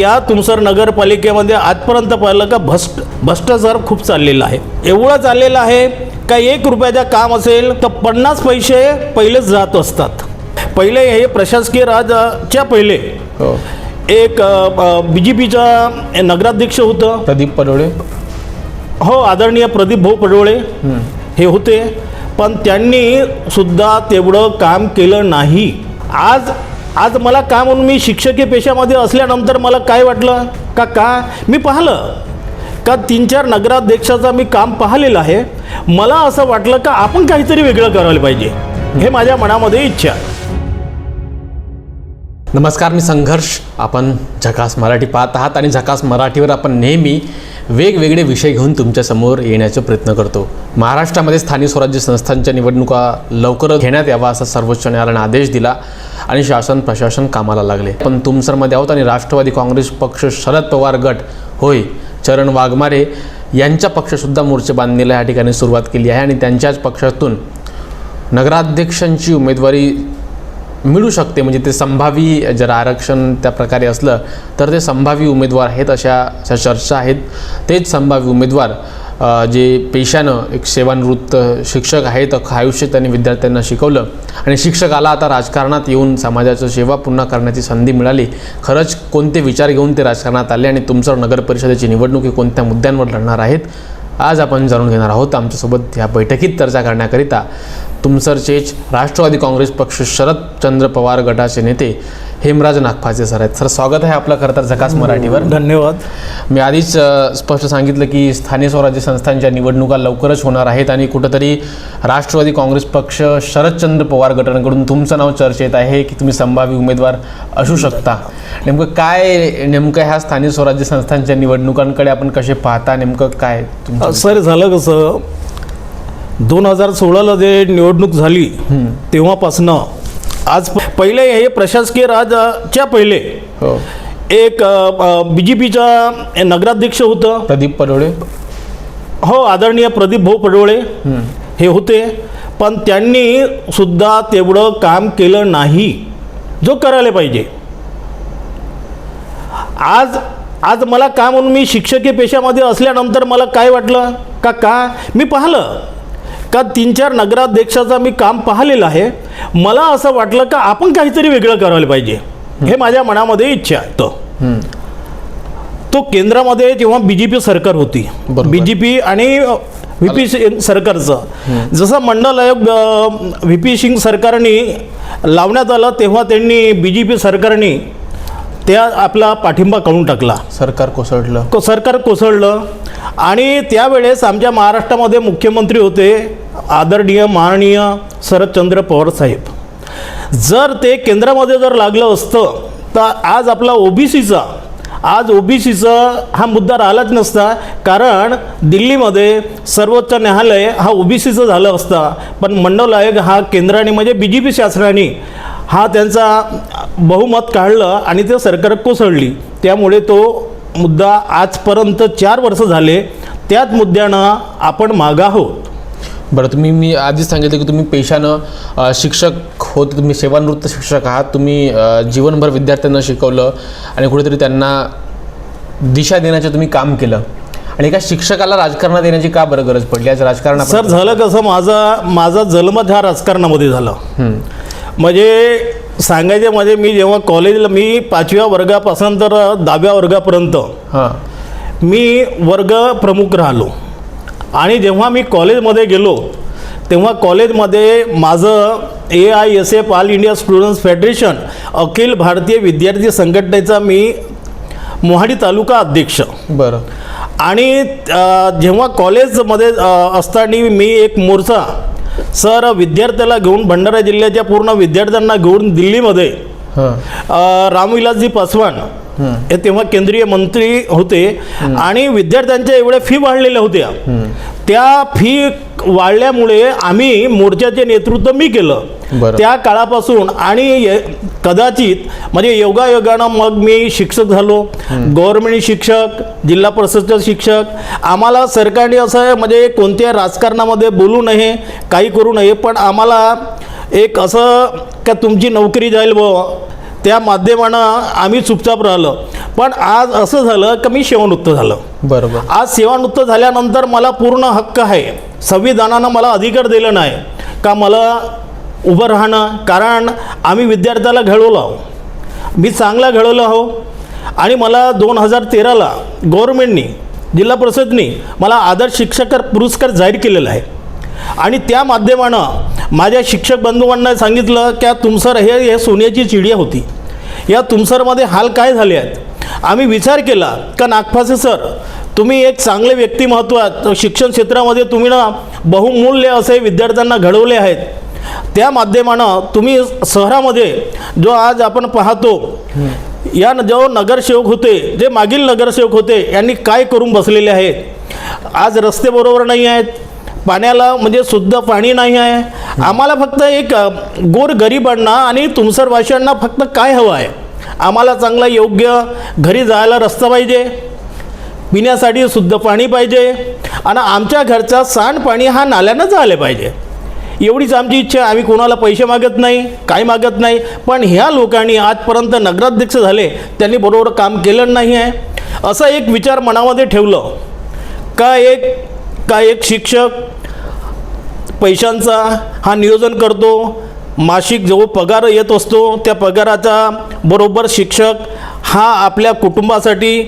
या तुमसर नगरपालिकेमध्ये आजपर्यंत पाहिलं का भ्रष्ट भ्रष्टाचार खूप चाललेला आहे. एवढं चाललेलं आहे का एक रुपयाचं काम असेल तर पन्नास पैसे पहिलेच जात असतात. पहिले हे प्रशासकीय राजच्या पहिले. हो. एक बी जे पीचा नगराध्यक्ष होतं. प्रदीप पडोळे. हो आदरणीय प्रदीप भाऊ पडोळे हे होते. पण त्यांनी सुद्धा तेवढं काम केलं नाही. आज आज मला का म्हणून मी शिक्षकी पेशामध्ये असल्यानंतर मला काय वाटलं? का का? मी पाहिलं. का तीन चार नगराध्यक्षाचं मी काम पाहिलेलं आहे. मला असं वाटलं का आपण काहीतरी वेगळं करायला पाहिजे. हे माझ्या मनामध्ये इच्छा नमस्कार मी संघर्ष. आपण झकास मराठी पाहत आहात आणि झकास मराठीवर आपण नेहमी वेगवेगळे विषय घेऊन तुमच्यासमोर येण्याचा प्रयत्न करतो. महाराष्ट्रामध्ये स्थानिक स्वराज्य संस्थांच्या निवडणुका लवकरच घेण्यात यावा असा सर्वोच्च न्यायालयाने आदेश दिला. आणि शासन प्रशासन कामाला लागले. पण तुमसरमध्ये आहोत आणि राष्ट्रवादी काँग्रेस पक्ष शरद पवार गट होय चरण वाघमारे यांच्या पक्षसुद्धा मोर्चे बांधणीला या ठिकाणी सुरुवात केली आहे आणि त्यांच्याच पक्षातून नगराध्यक्षांची उमेदवारी मिळू शकते. म्हणजे ते संभावी जर आरक्षण त्या प्रकारे असलं तर ते संभावी उमेदवार आहेत अशा अशा चर्चा आहेत. तेच संभावी उमेदवार जे पेशानं एक सेवानिवृत्त शिक्षक आहेत अख्खं आयुष्य त्यांनी विद्यार्थ्यांना शिकवलं. आणि शिक्षकाला आता राजकारणात येऊन समाजाचं सेवा पुन्हा करण्याची संधी मिळाली. खरंच कोणते विचार घेऊन ते राजकारणात आले आणि तुमचं नगर परिषदेची निवडणूक कोणत्या मुद्द्यांवर लढणार आहेत आज आपण जाणून घेणार आहोत. आमच्यासोबत या बैठकीत चर्चा करण्याकरिता तुमसरचेच राष्ट्रवादी काँग्रेस पक्ष शरदचंद्र पवार गटाचे नेते हेमराज नागपाचे सर आहेत. सर स्वागत आहे आपलं खरं तर झकास मराठीवर. धन्यवाद. मी आधीच स्पष्ट सांगितलं की स्थानिक स्वराज्य संस्थांच्या निवडणुका लवकरच होणार आहेत आणि कुठंतरी राष्ट्रवादी काँग्रेस पक्ष शरदचंद्र पवार गटांकडून तुमचं नाव चर्चेत आहे की तुम्ही संभाव्य उमेदवार असू शकता. नेमकं काय नेमकं ह्या स्थानिक स्वराज्य संस्थांच्या निवडणुकांकडे आपण कसे पाहता? नेमकं काय सर झालं कसं? दोन हजार सोळाला जे निवडणूक झाली तेव्हापासनं आज पहिले हे प्रशासकीय राजच्या पहिले हो. एक बी जे पीचा नगराध्यक्ष होतं. प्रदीप पडोळे हो आदरणीय प्रदीप भाऊ पडोळे हे होते. पण त्यांनी सुद्धा तेवढं काम केलं नाही. जो करायला पाहिजे. आज आज मला का म्हणून मी शिक्षकीय पेशामध्ये असल्यानंतर मला काय वाटलं? का का? मी पाहिलं. का तीन चार नगराध्यक्षाचं मी काम पाहिलेलं आहे. मला असं वाटलं का आपण काहीतरी वेगळं करायला पाहिजे. हे माझ्या मनामध्ये इच्छा आहे. तो. तो केंद्रामध्ये जेव्हा बी जे पी सरकार होती. बी जे पी आणि व्ही पी सरकारचं जसं मंडल आयोग व्ही पी सिंग सरकारने लावण्यात आलं तेव्हा त्यांनी बी जे पी सरकारने त्या आपला पाठिंबा काढून टाकला. सरकार कोसळलं. को सरकार कोसळलं. आणि त्यावेळेस आमच्या महाराष्ट्रामध्ये मुख्यमंत्री होते आदरणीय माननीय शरदचंद्र पवार साहेब. जर ते केंद्रामध्ये जर लागलं असतं तर आज आपला ओबीसीचा आज ओबीसीचा हा मुद्दा राहिलाच नसता. कारण दिल्लीमध्ये सर्वोच्च न्यायालय हा ओबीसीचं झालं असता. पण मंडल आयोग हा केंद्राने म्हणजे बी जे पी शासनाने हा त्यांचा बहुमत काढलं आणि ते सरकार कोसळली. त्यामुळे तो मुद्दा आजपर्यंत चार वर्ष झाले. त्याच मुद्द्यानं आपण मागा आहोत. बरं तुम्ही मी आधीच सांगितलं की तुम्ही पेशानं शिक्षक होत तुम्ही सेवानिवृत्त शिक्षक आहात तुम्ही जीवनभर विद्यार्थ्यांना शिकवलं आणि कुठेतरी त्यांना दिशा देण्याचं तुम्ही काम केलं. आणि एका शिक्षकाला राजकारणात येण्याची का बरं गरज पडली? आज राजकारण सर झालं कसं? माझा माझा जन्मच हा राजकारणामध्ये झाला. म्हणजे सांगायचे म्हणजे मी जेव्हा कॉलेजला मी पाचव्या वर्गापासून तर दहाव्या वर्गापर्यंत हां. मी वर्ग प्रमुख राहिलो. आणि जेव्हा मी कॉलेजमध्ये गेलो तेव्हा कॉलेजमध्ये माझं A I S F all India students federation अखिल भारतीय विद्यार्थी संघटनेचा मी मोहाडी तालुका अध्यक्ष. बरं. आणि जेव्हा कॉलेजमध्ये असताना मी एक मोर्चा सर विद्यार्थ्याला घेऊन भंडारा जिल्ह्याच्या पूर्ण विद्यार्थ्यांना घेऊन दिल्लीमध्ये रामविलासजी पासवान हे तेव्हा केंद्रीय मंत्री होते आणि विद्यार्थ्यांच्या एवढ्या फी वाढलेल्या होत्या. त्या फी वाढल्यामुळे आम्ही मोर्चाचे नेतृत्व मी केलं. त्या काळापासून आणि ये- कदाचित म्हणजे योगायोगानं मग मी शिक्षक झालो. गव्हर्नमेंट शिक्षक जिल्हा परिषदचे शिक्षक. आम्हाला सरकारने असं म्हणजे कोणत्या राजकारणामध्ये बोलू नये काही करू नये पण आम्हाला एक असं का तुमची नोकरी जाईल बुवा. त्या माध्यमानं आम्ही चुपचाप राहिलो. पण आज असं झालं की मी सेवानिवृत्त झालं. बरोबर. आज सेवानिवृत्त झाल्यानंतर मला पूर्ण हक्क आहे. संविधानानं मला अधिकार दिला नाही. का मला उभं राहणं? कारण आम्ही विद्यार्थ्याला घडवलं. आहो मी चांगला घडवलं आहो आणि मला दोन हजार तेराला गव्हर्मेंटनी जिल्हा परिषदनी मला आदर्श शिक्षक पुरस्कार जाहीर केलेला आहे. आणि त्या माध्यमानं माझ्या शिक्षक बंधूंना सांगितलं की तुमसर हे हे सोन्याची चिडिया होती. या तुमसरमध्ये हाल काय झाले आहेत? आम्ही विचार केला का नागपासे सर तुम्ही एक चांगले व्यक्तिमत्वात आहात शिक्षण क्षेत्रामध्ये तुम्ही ना बहुमूल्य असे विद्यार्थ्यांना घडवले आहेत. त्या माध्यमानं तुम्ही शहरामध्ये जो आज आपण पाहतो या जो नगरसेवक होते जे मागील नगरसेवक होते यांनी काय करून बसलेले आहेत? आज रस्ते बरोबर नाही आहेत पाण्याला म्हणजे शुद्ध पाणी नाही आहे. आम्हाला फक्त एक गोर गरिबांना आणि तुमसरवाशांना फक्त काय हवं आहे? आम्हाला चांगला योग्य घरी जायला रस्ता पाहिजे. पिण्यासाठी शुद्ध पाणी पाहिजे. आणि आमच्या घरचा सांडपाणी हा नाल्यानं आले पाहिजे. एवढीच आमची इच्छा आहे. आम्ही कोणाला पैसे मागत नाही काय मागत नाही. पण ह्या लोकांनी आजपर्यंत नगराध्यक्ष झाले. त्यांनी बरोबर काम केलं नाही आहे. असा एक विचार मनामध्ये ठेवलं. का एक का एक शिक्षक पैशांचा हा नियोजन करतो. मासिक जो पगार येत असतो त्या पगाराचा बरोबर शिक्षक हा आपल्या कुटुंबासाठी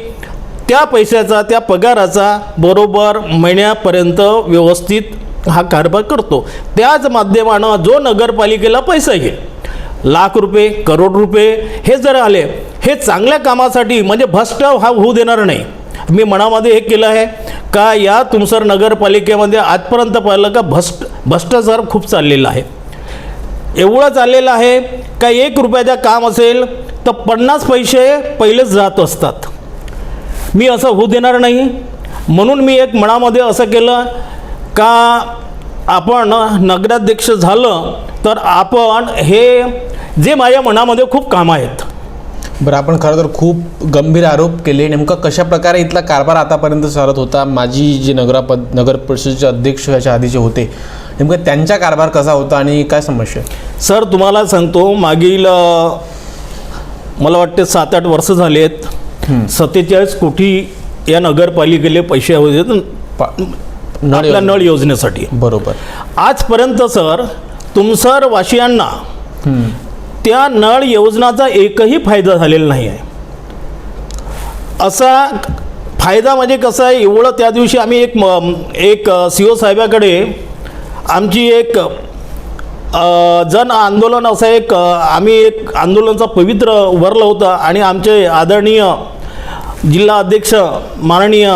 त्या पैशाचा त्या पगाराचा बरोबर महिन्यापर्यंत व्यवस्थित हा कारभार करतो. त्याच माध्यमानं जो नगरपालिकेला पैसा येईल लाख रुपये करोड रुपये हे जर आले हे चांगल्या कामासाठी म्हणजे भ्रष्ट हा होऊ देणार नाही. मी मनामध्ये हे केलं आहे. का या तुमसर नगरपालिकेमध्ये आजपर्यंत पाहिलं का भ्रष्ट भ्रष्टाचार खूप चाललेला आहे? एवढं चाललेलं आहे का एक रुपयाचं काम असेल तर पन्नास पैसे पहिलेच जात असतात. मी असं होऊ देणार नाही. म्हणून मी एक मनामध्ये असं केलं का आपण नगराध्यक्ष झालं तर आपण हे जे माझ्या मनामध्ये खूप कामं आहेत बरं आपण खरं तर खूप गंभीर आरोप केले. नेमकं कशा प्रकारे इथला कारभार आतापर्यंत चालत होता? माझी जे नगरापद नगर परिषदेचे अध्यक्ष याच्या आधीचे होते. नेमकं त्यांचा कारभार कसा होता आणि काय समस्या? सर तुम्हाला सांगतो मागील मला वाटते सात आठ वर्ष झालेत सत्तेचाळीस कोटी या नगरपालिकेले पैसे होते आपल्या. नळ योजनेसाठी. बरोबर. आजपर्यंत सर तुमसर हम्म. त्या नळ योजनाचा एकही फायदा झालेला नाही आहे. असा फायदा म्हणजे कसं आहे? एवढं त्या दिवशी आम्ही एक म- एक सी ओ साहेबाकडे आमची एक जन आंदोलन असं एक आम्ही एक आंदोलनाचा पवित्र उभारलं होतं आणि आमचे आदरणीय जिल्हा अध्यक्ष माननीय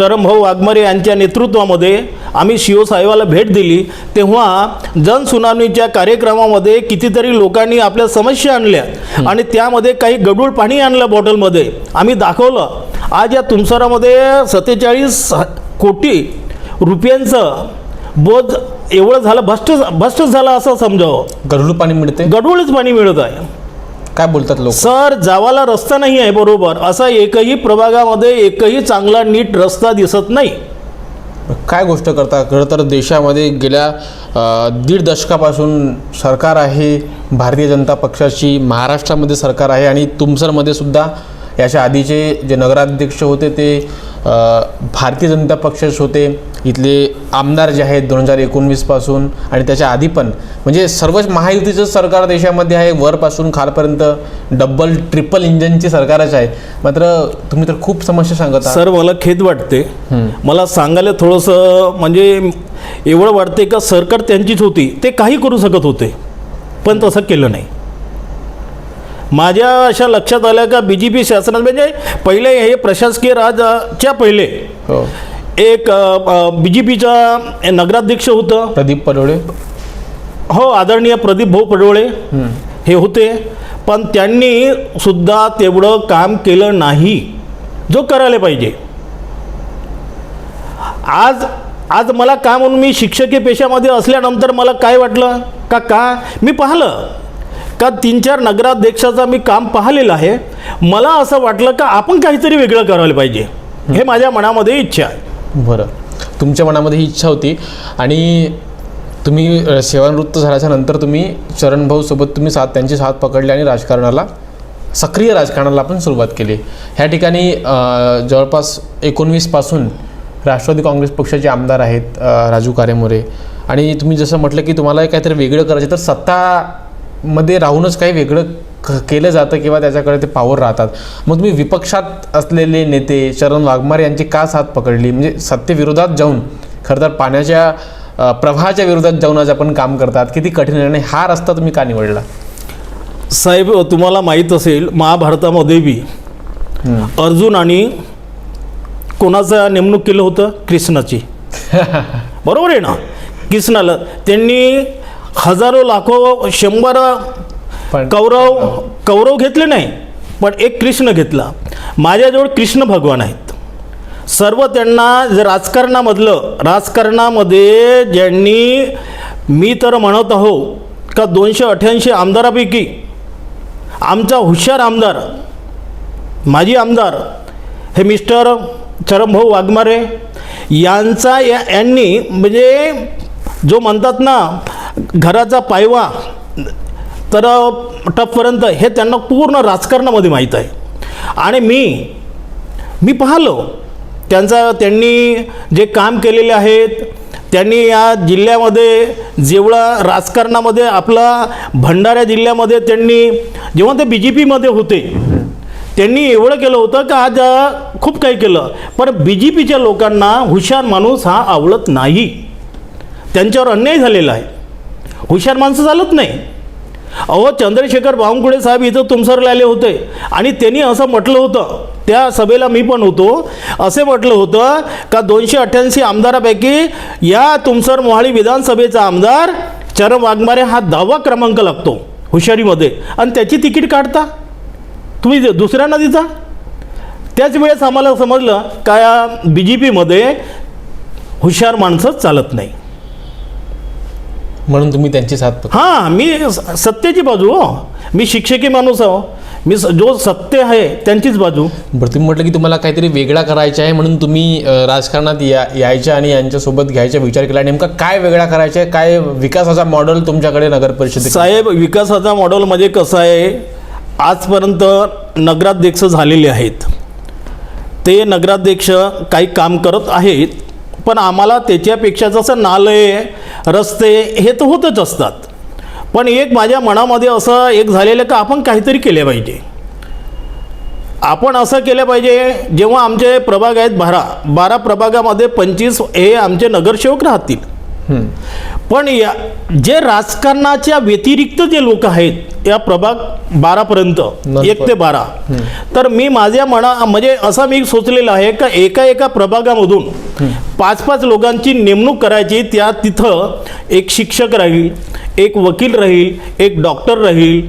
चरमभाऊ वाघमारे यांच्या नेतृत्वामध्ये आम्ही शिव साहेबाला भेट दिली. तेव्हा जनसुनावणीच्या कार्यक्रमामध्ये कितीतरी लोकांनी आपल्या समस्या आणल्या. आणि त्यामध्ये काही गडूळ पाणी आणलं बॉटलमध्ये. आम्ही दाखवलं. आज या तुमसरामध्ये सत्तेचाळीस कोटी रुपयांचं बोध एवढं झालं भ्रष्ट भ्रष्ट झालं असं समजावं. गरडू पाणी मिळते गडूळच पाणी मिळत आहे. काय बोलतात लोक? सर जावाला रस्ता नाही आहे बरोबर. असा एकही प्रभागामध्ये एकही चांगला नीट रस्ता दिसत नाही. काय गोष्ट करता? खरं तर देशामध्ये गेल्या दीड दशकापासून सरकार आहे भारतीय जनता पक्षाची महाराष्ट्रामध्ये सरकार आहे आणि तुमसरमध्ये सुद्धा याच्या आधीचे जे नगराध्यक्ष होते ते भारतीय जनता पक्षाचे होते. इथले आमदार जे आहेत दोन हजार एकोणवीसपासून आणि त्याच्या आधी पण. म्हणजे सर्वच महायुतीचं सरकार देशामध्ये आहे वरपासून खालपर्यंत डबल ट्रिपल इंजनची सरकारच आहे. मात्र तुम्ही तर खूप समस्या सांगत सर मला खेद वाटते. मला सांगायला थोडंसं म्हणजे एवढं वाटते का सरकार त्यांचीच होती ते काही करू शकत होते. पण तसं केलं नाही. माझ्या अशा लक्षात आलं का बी जे पी शासनात म्हणजे पहिले हे प्रशासकीय राजच्या पहिले. हो. एक बी जे पीचा नगराध्यक्ष होतं. प्रदीप पडोळे हो आदरणीय प्रदीप भाऊ पडोळे हे होते. पण त्यांनी सुद्धा तेवढं काम केलं नाही. जो करायला पाहिजे. आज आज मला का म्हणून मी शिक्षकीय पेशामध्ये असल्यानंतर मला काय वाटलं? का का? मी पाहिलं. का तीन चार नगराध्यक्षाचा मी काम पाहिलेलं आहे? मला असं वाटलं का आपण काहीतरी वेगळं करायला पाहिजे. हे माझ्या मनामध्ये इच्छा आहे. बरं. तुमच्या मनामध्ये ही इच्छा होती आणि तुम्ही सेवानिवृत्त झाल्याच्यानंतर तुम्ही चरणभाऊसोबत तुम्ही साथ त्यांची साथ पकडली आणि राजकारणाला सक्रिय राजकारणाला आपण सुरुवात केली. ह्या ठिकाणी जवळपास एकोणवीसपासून राष्ट्रवादी काँग्रेस पक्षाचे आमदार आहेत राजू कारेमोरे. आणि तुम्ही जसं म्हटलं की तुम्हाला काहीतरी वेगळं करायचं तर सत्ता सत्तामध्ये राहूनच काही वेगळं क केलं जातं किंवा त्याच्याकडे ते पावर राहतात. मग तुम्ही विपक्षात असलेले नेते शरण वाघमारे यांची का साथ पकडली? म्हणजे सत्तेविरोधात जाऊन खरं तर पाण्याच्या प्रवाहाच्या विरोधात जाऊन आज आपण काम करतात. किती कठीण आहे आणि हा रस्ता तुम्ही का निवडला? साहेब तुम्हाला माहीत असेल महाभारतामध्ये बी अर्जुन आणि कोणाचं नेमणूक केलं होतं? कृष्णाची. बरोबर आहे ना? कृष्णाला. त्यांनी हजारो लाखो शंभर कौरव कौरव घेतले नाही पण एक कृष्ण घेतला. माझ्याजवळ कृष्ण भगवान आहेत. सर्व त्यांना जे राजकारणामधलं राजकारणामध्ये ज्यांनी मी तर म्हणत आहो का दोनशे अठ्ठ्याऐंशी आमदारापैकी आमचा हुशार आमदार माजी आमदार हे मिस्टर चरणभाऊ वाघमारे यांचा या यांनी म्हणजे जो म्हणतात ना घराचा पायवा तर टपपर्यंत हे त्यांना पूर्ण राजकारणामध्ये माहीत आहे. आणि मी मी पाहिलो. त्यांचा त्यांनी जे काम केलेले आहेत त्यांनी या जिल्ह्यामध्ये जेवढा राजकारणामध्ये आपला भंडारा जिल्ह्यामध्ये त्यांनी जेव्हा ते बी जे पीमध्ये होते त्यांनी एवढं केलं होतं का आज खूप काही केलं. पण बी जे पीच्या लोकांना हुशार माणूस हा आवडत नाही. त्यांच्यावर अन्याय झालेला आहे. हुशार माणसं चालत नाही. अहो चंद्रशेखर बावनकुळे साहेब इथं तुमसरला आले होते. आणि त्यांनी असं म्हटलं होतं त्या सभेला मी पण होतो असे म्हटलं होतं का दोनशे अठ्ठ्याऐंशी आमदारापैकी या तुमसर मोहाळी विधानसभेचा आमदार चरम वाघमारे हा दहावा क्रमांक लागतो हुशारीमध्ये. आणि त्याची तिकीट काढता. तुम्ही दे- दुसऱ्यांना देता त्याच वेळेस आम्हाला समजलं का या बी जे पीमध्ये हुशार माणसं चालत नाही. म्हणून तुम्ही त्यांची साथ पकडली. हां मी स- सत्तेची बाजू हो. मी शिक्षकी माणूस आहो मी स- जो सत्य आहे त्यांचीच बाजू. बरं तुम्ही म्हटलं की तुम्हाला काहीतरी वेगळा करायचा आहे म्हणून तुम्ही अ, राजकारणात या यायच्या आणि यांच्यासोबत घ्यायचा विचार केला. नेमका काय वेगळा करायचा आहे? काय विकासाचा मॉडेल तुमच्याकडे नगर परिषदेत? साहेब विकासाचा मॉडेल म्हणजे कसं आहे? आजपर्यंत नगराध्यक्ष झालेले आहेत. ते नगराध्यक्ष काही काम करत आहेत. पण आम्हाला त्याच्यापेक्षा जसं नाले रस्ते हे तर होतच असतात. पण एक माझ्या मनामध्ये असं एक झालेलं का आपण काहीतरी केले पाहिजे. आपण असं केलं पाहिजे जेव्हा आमचे प्रभाग आहेत बारा बारा प्रभागामध्ये पंचवीस हे आमचे नगरसेवक राहतील. पण या जे राजकारणाच्या व्यतिरिक्त जे लोक आहेत या प्रभाग बारापर्यंत. एक ते बारा. तर मी माझ्या मना म्हणजे असं मी सोचलेलं आहे का एका एका प्रभागामधून पाच पाच लोकांची नेमणूक करायची त्या तिथं एक शिक्षक राहील एक वकील राहील एक डॉक्टर राहील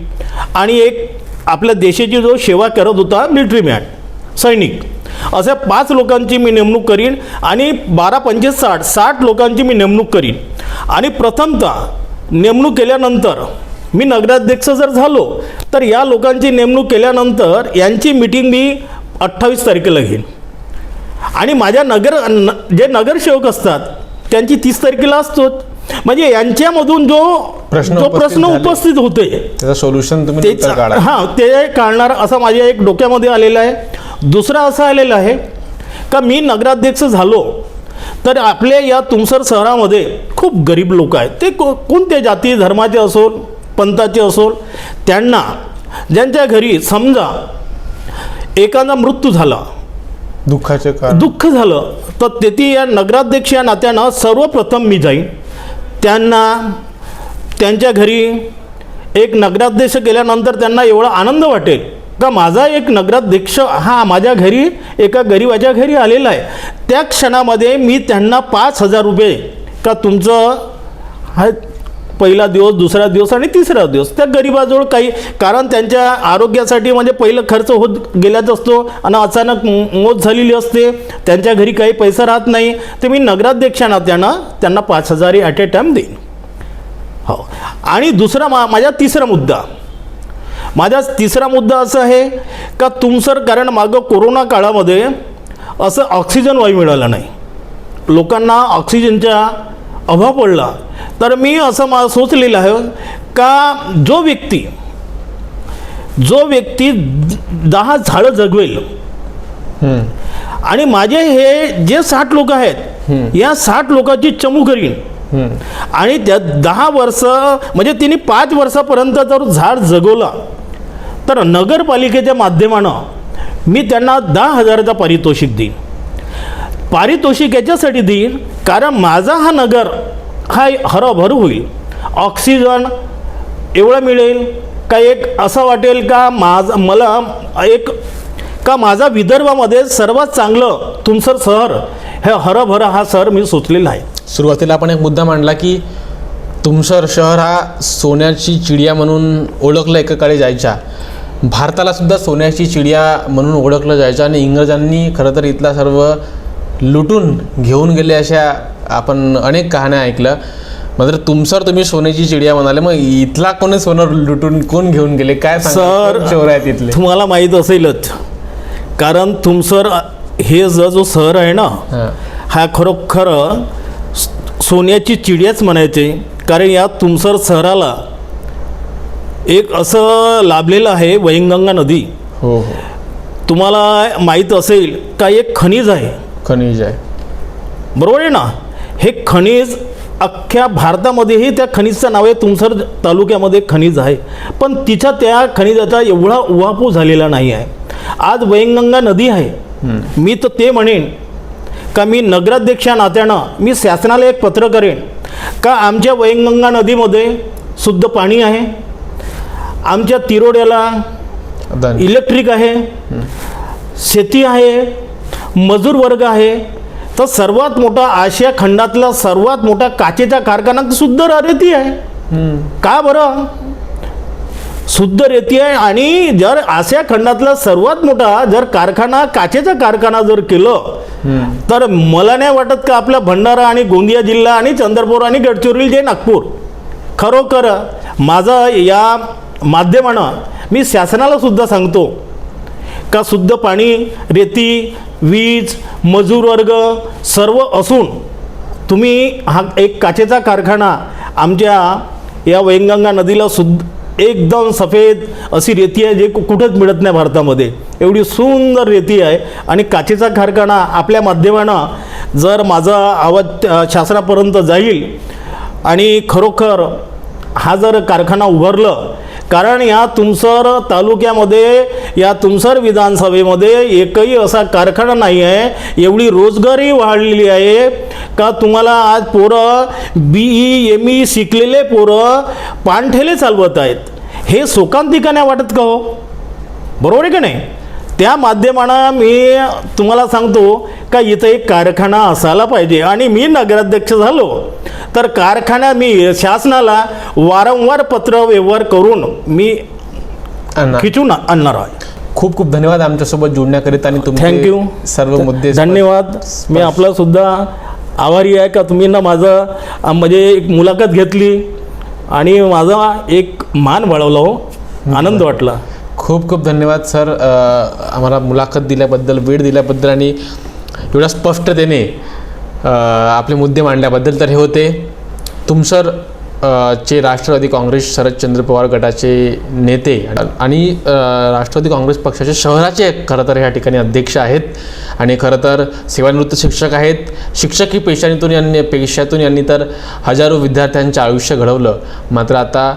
आणि एक आपल्या देशाची जो सेवा करत होता मिलिटरी मॅन सैनिक. अशा पाच लोकांची मी नेमणूक करीन आणि बारा पंचवीस साठ साठ लोकांची मी नेमणूक करीन. आणि प्रथमतः नेमणूक केल्यानंतर मी नगराध्यक्ष जर झालो तर या लोकांची नेमणूक केल्यानंतर यांची मीटिंग मी अठ्ठावीस तारखेला घेईन. आणि माझ्या नगर न- जे नगरसेवक असतात त्यांची तीस तारखेला असतोच. म्हणजे यांच्यामधून जो प्रश्न जो प्रश्न. उपस्थित होते. त्याचं सोल्युशन तुम्ही काढा. हां ते काढणार असं माझ्या एक डोक्यामध्ये आलेलं आहे. दुसरं असं आलेलं आहे का मी नगराध्यक्ष झालो तर आपल्या या तुमसर शहरामध्ये खूप गरीब लोक आहेत. ते को कोणत्या जाती धर्माचे असो पंथाचे असो त्यांना ज्यांच्या घरी समजा एखादा मृत्यू झाला दुःखाचे कारण. दुःख झालं तर तेथे या नगराध्यक्ष या नात्यानं सर्वप्रथम मी जाईन. त्यांना त्यांच्या घरी एक नगराध्यक्ष केल्यानंतर त्यांना एवढा आनंद वाटेल. का माझा एक नगराध्यक्ष हा माझ्या घरी एका गरिबाच्या घरी आलेला आहे. त्या क्षणामध्ये मी त्यांना पाच हजार रुपये का तुमचं हा पहिला दिवस दुसरा दिवस आणि तिसरा दिवस त्या गरिबाजवळ काही कारण त्यांच्या आरोग्यासाठी म्हणजे पहिलं खर्च होत गेल्याच असतो आणि अचानक मोत झालेली असते. त्यांच्या घरी काही पैसा राहत नाही. तर मी नगराध्यक्षांना त्यांना त्यांना पाच हजार ॲट ए टाईम देईन. हो. आणि दुसरा मा माझा तिसरा मुद्दा. माझा तिसरा मुद्दा असा आहे का तुमसर कारण मागं कोरोना काळामध्ये असं ऑक्सिजन वायू मिळाला नाही. लोकांना ऑक्सिजनचा अभाव पडला. तर मी असं मा सोचलेलं आहे का जो व्यक्ती जो व्यक्ती दहा झाडं जगवेल. आणि माझे हे जे साठ लोक आहेत या साठ लोकांची चमू करीन. आणि त्या दहा वर्ष म्हणजे तिने पाच वर्षापर्यंत जर झाड जगवलं तर नगरपालिकेच्या माध्यमानं मी त्यांना दहा हजाराचा पारितोषिक देईन. पारितोषिक याच्यासाठी देईन कारण माझा हा नगर हा हरभर होईल. ऑक्सिजन एवढं मिळेल का एक असं वाटेल का माझ मला एक का माझा विदर्भामध्ये सर्वात चांगलं तुमचं शहर हे हरभरा हा शहर मी सुचलेला आहे. सुरुवातीला आपण एक मुद्दा मांडला की तुमसर शहर हा सोन्याची चिडिया म्हणून ओळखलं एकेकाळी जायच्या. भारताला सुद्धा सोन्याची चिडिया म्हणून ओळखलं जायचं आणि इंग्रजांनी खरं तर इथला सर्व लुटून घेऊन गेले अशा आपण अनेक कहाण्या ऐकल्या. मात्र तुमसर तुम्ही सोन्याची चिडिया म्हणाले मग इथला कोणी सोनं लुटून कोण घेऊन गेले? काय? सर चोर आहेत इथले? तुम्हाला माहीत असेलच. कारण तुमसर हे ज जो शहर आहे ना हां खरोखर सोन्याची चिडियाच म्हणायचे कारण या तुमसर शहराला एक असं लाभलेलं आहे वैनगंगा नदी. हो हो. तुम्हाला माहीत असेल का एक खनिज आहे? खनिज आहे. बरोबर आहे ना? हे खनिज अख्ख्या भारतामध्येही त्या खनिजचं नाव आहे तुमसर तालुक्यामध्ये खनिज आहे. पण तिच्या त्या खनिजाचा एवढा उहापू झालेला नाही आहे. आज वैनगंगा नदी आहे. मी तर ते म्हणेन का मी नगराध्यक्षा नात्यानं मी शासनाला एक पत्र करेन? का आमच्या वैनगंगा नदीमध्ये शुद्ध पाणी आहे? आमच्या तिरोड्याला इलेक्ट्रिक आहे? शेती आहे? मजूर वर्ग आहे? तर सर्वात मोठा आशिया खंडातला सर्वात मोठा काचेचा कारखाना शुद्ध रेती आहे. का बरं? शुद्ध रेती आहे आणि जर आशिया खंडातला सर्वात मोठा जर कारखाना काचेचा कारखाना जर केलं तर मला नाही वाटत का आपला भंडारा आणि गोंदिया जिल्हा आणि चंद्रपूर आणि गडचिरोली जे नागपूर. खरोखर माझं या माध्यमानं मी शासनाला सुद्धा सांगतो का शुद्ध पाणी रेती वीज मजूर वर्ग सर्व असून तुम्ही हा एक काचेचा कारखाना आमच्या या वैनगंगा नदीला सुद्ध एकदम सफेद अशी रेती आहे जे कु- कुठंच मिळत नाही भारतामध्ये. एवढी सुंदर रेती आहे. आणि काचेचा कारखाना आपल्या माध्यमानं जर माझा आवाज शासनापर्यंत जाईल आणि खरोखर हा जर कारखाना उभारलं कारण या तुमसर तालुक्यामध्ये या तुमसर विधानसभेमध्ये एकही असा कारखाना नाही आहे. एवढी रोजगारी वाढलेली आहे. का तुम्हाला आज पोरं बी ई एम ई शिकलेले पोरं पानठेले चालवत आहेत? हे शोकांतिका नाही वाटत का हो? बरोबर आहे का नाही? त्या माध्यमानं मी तुम्हाला सांगतो का इथं एक कारखाना असायला पाहिजे. आणि मी नगराध्यक्ष झालो. तर कारखाना मी शासनाला वारंवार पत्र व्यवहार करून मी खिचून आणणार आहे. खूप खूप धन्यवाद आमच्यासोबत जोडण्याकरिता आणि तुमचे थँक्यू सर्व मुद्दे धन्यवाद. मी आपला सुद्धा आभारी आहे का तुम्ही ना माझं म्हणजे एक मुलाखत घेतली आणि माझा एक मान वाढवला हो. आनंद वाटला. खूप खूप धन्यवाद सर. आम्हाला मुलाखत दिल्याबद्दल वेळ दिल्याबद्दल आणि एवढ्या स्पष्टतेने आपले मुद्दे मांडल्याबद्दल तर हे होते. तुमसर चे राष्ट्रवादी काँग्रेस शरदचंद्र पवार गटाचे नेते आणि राष्ट्रवादी काँग्रेस पक्षाचे शहराचे खरं तर ह्या ठिकाणी अध्यक्ष आहेत. आणि खरं तर सेवानिवृत्त शिक्षक आहेत. शिक्षकी पेशातून यांनी पेशातून यांनी तर हजारो विद्यार्थ्यांचं आयुष्य घडवलं. मात्र आता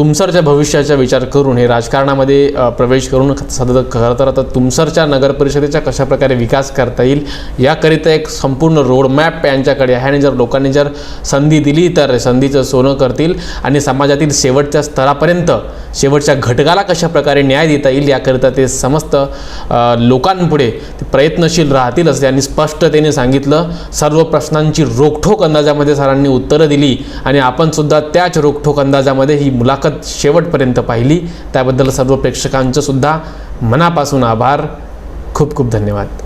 तुमसरच्या भविष्याचा विचार करून हे राजकारणामध्ये प्रवेश करून सतत खरं तर आता तुमसरच्या नगर परिषदेचा कशाप्रकारे विकास करता येईल याकरिता एक संपूर्ण रोडमॅप यांच्याकडे आहे. आणि जर लोकांनी जर संधी दिली तर संधीचं सोनं करतील आणि समाजातील शेवटच्या स्तरापर्यंत शेवटच्या घटकाला कशाप्रकारे न्याय देता येईल याकरिता ते समस्त लोकांपुढे ते प्रयत्नशील राहतील असं त्यांनी स्पष्टतेने सांगितलं सर्व प्रश्नांची रोखठोक अंदाजामध्ये सरांनी उत्तरं दिली आणि आपणसुद्धा त्याच रोखठोक अंदाजामध्ये ही मुलाखत शेवटपर्यंत पाहिली. त्याबद्दल सर्व प्रेक्षकांचंसुद्धा मनापासून आभार. खूप खूप धन्यवाद.